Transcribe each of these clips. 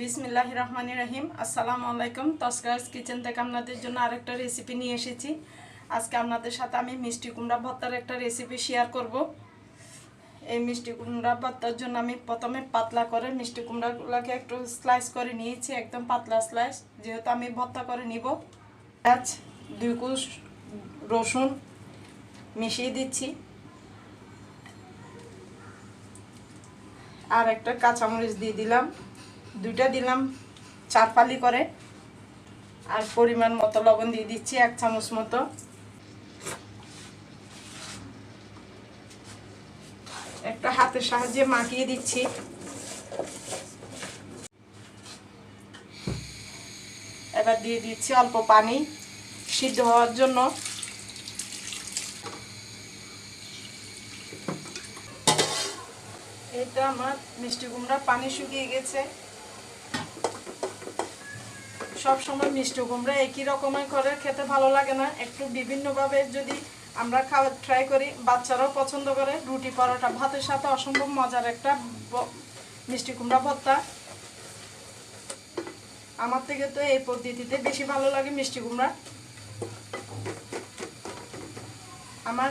বিসমিল্লাহ রহমান রাহিম। আসসালামু আলাইকুম। তস্কার্স কিচেন থেকে আপনাদের জন্য আরেকটা রেসিপি নিয়ে এসেছি। আজকে আপনাদের সাথে আমি মিষ্টি কুমড়া ভর্তার একটা রেসিপি শেয়ার করব। এই মিষ্টি কুমড়া ভর্তার জন্য আমি প্রথমে পাতলা করে মিষ্টি কুমড়াগুলোকে একটু স্লাইস করে নিয়েছি, একদম পাতলা স্লাইস যেহেতু আমি ভর্তা করে নিব, পেঁয়াজ, দুই কুশ রসুন মিশিয়ে দিচ্ছি। আর একটা কাঁচামরিচ দিয়ে দিলাম। দুইটা দিলাম, চার ফালি করে। আর পরিমাণ মতো লবণ দিয়ে দিচ্ছি, এক চামচ মতো। একটা হাতের সাহায্যে মাখিয়ে দিচ্ছি। এবার দিয়ে দিচ্ছি অল্প পানি সিদ্ধ হওয়ার জন্য। এটা আমার মিষ্টি কুমড়া পানি শুকিয়ে গেছে। সব সময় মিষ্টি কুমড়া একই রকমের করে খেতে ভালো লাগে না। একটু বিভিন্নভাবে যদি আমরা খাওয়া ট্রাই করি, বাচ্চারাও পছন্দ করে। রুটি পরোটা, ভাতের সাথে অসম্ভব মজার একটা মিষ্টি কুমড়া ভর্তা। আমার থেকে তো এই পদ্ধতিতে বেশি ভালো লাগে মিষ্টি কুমড়া। আমার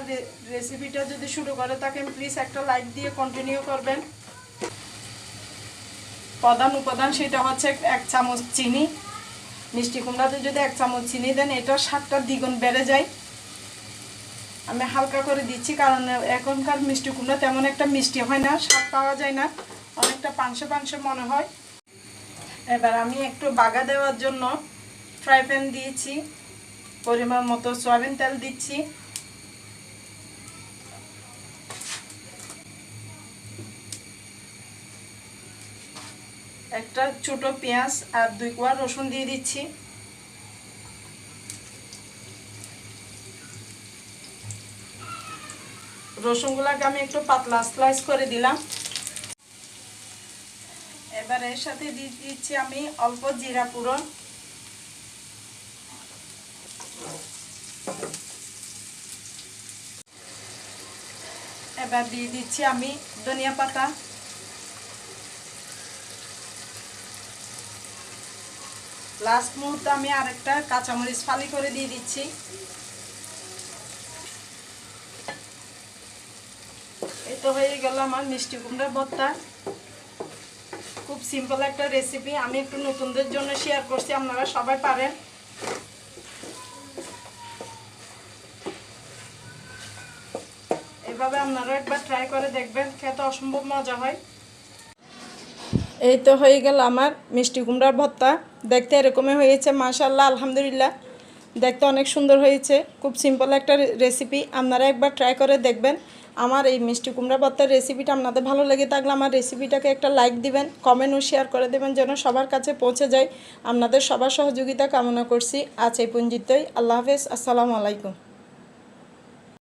রেসিপিটা যদি শুরু করে থাকেন প্লিজ একটা লাইক দিয়ে কন্টিনিউ করবেন। প্রধান উপাদান সেটা হচ্ছে এক চামচ চিনি মিষ্টি কুমড়াতে যদি এক চামচ চিনি দেন, এটা স্বাদটা দ্বিগুণ বেড়ে যায়। আমি হালকা করে দিচ্ছি, কারণ এখনকার মিষ্টি কুমড়া তেমন একটা মিষ্টি হয় না, স্বাদ পাওয়া যায় না, অনেকটা পাংশে পাংশে মনে হয়। এবার আমি একটু বাগা দেওয়ার জন্য ফ্রাই প্যান দিয়েছি, পরিমাণ মতো সয়াবিন তেল দিচ্ছি। একটা ছোট পেঁয়াজ আর দুই কোয়া রসুন দিয়ে দিচ্ছি। রসুনগুলাকে আমি একটু পাতলা স্লাইস করে দিলাম। এবার এর সাথে দিয়ে দিচ্ছি আমি অল্প জিরা পুরন এবার দিয়ে দিচ্ছি আমি ধনিয়া পাতা। লাস্ট মুহূর্তে আমি আরেকটা কাঁচামরিচ ফালি করে দিয়ে দিচ্ছি। তো হয়ে গেল আমার মিষ্টি কুমড়ার ভর্তা খুব সিম্পল একটা রেসিপি আমি একটু নতুনদের জন্য শেয়ার করছি, আপনারা সবাই পারেন। এভাবে আপনারা একবার ট্রাই করে দেখবেন, খেতে অসম্ভব মজা হয়। এই তো হয়ে গেল আমার মিষ্টি কুমড়ার ভর্তা। দেখতে এরকমই হয়েছে মাশাল্লাহ আলহামদুলিল্লাহ। দেখতে অনেক সুন্দর হয়েছে, খুব সিম্পল একটা রেসিপি আপনারা একবার ট্রাই করে দেখবেন। আমার এই মিষ্টি কুমড়া ভর্তার রেসিপিটা আপনাদের ভালো লেগে থাকলে আমার রেসিপিটাকে একটা লাইক দিবেন কমেন্ট ও শেয়ার করে দেবেন যেন সবার কাছে পৌঁছে যায়। আপনাদের সবার সহযোগিতা কামনা করছি। আজ এই পঞ্জিতই আল্লাহ হাফেজ। আসসালামু আলাইকুম।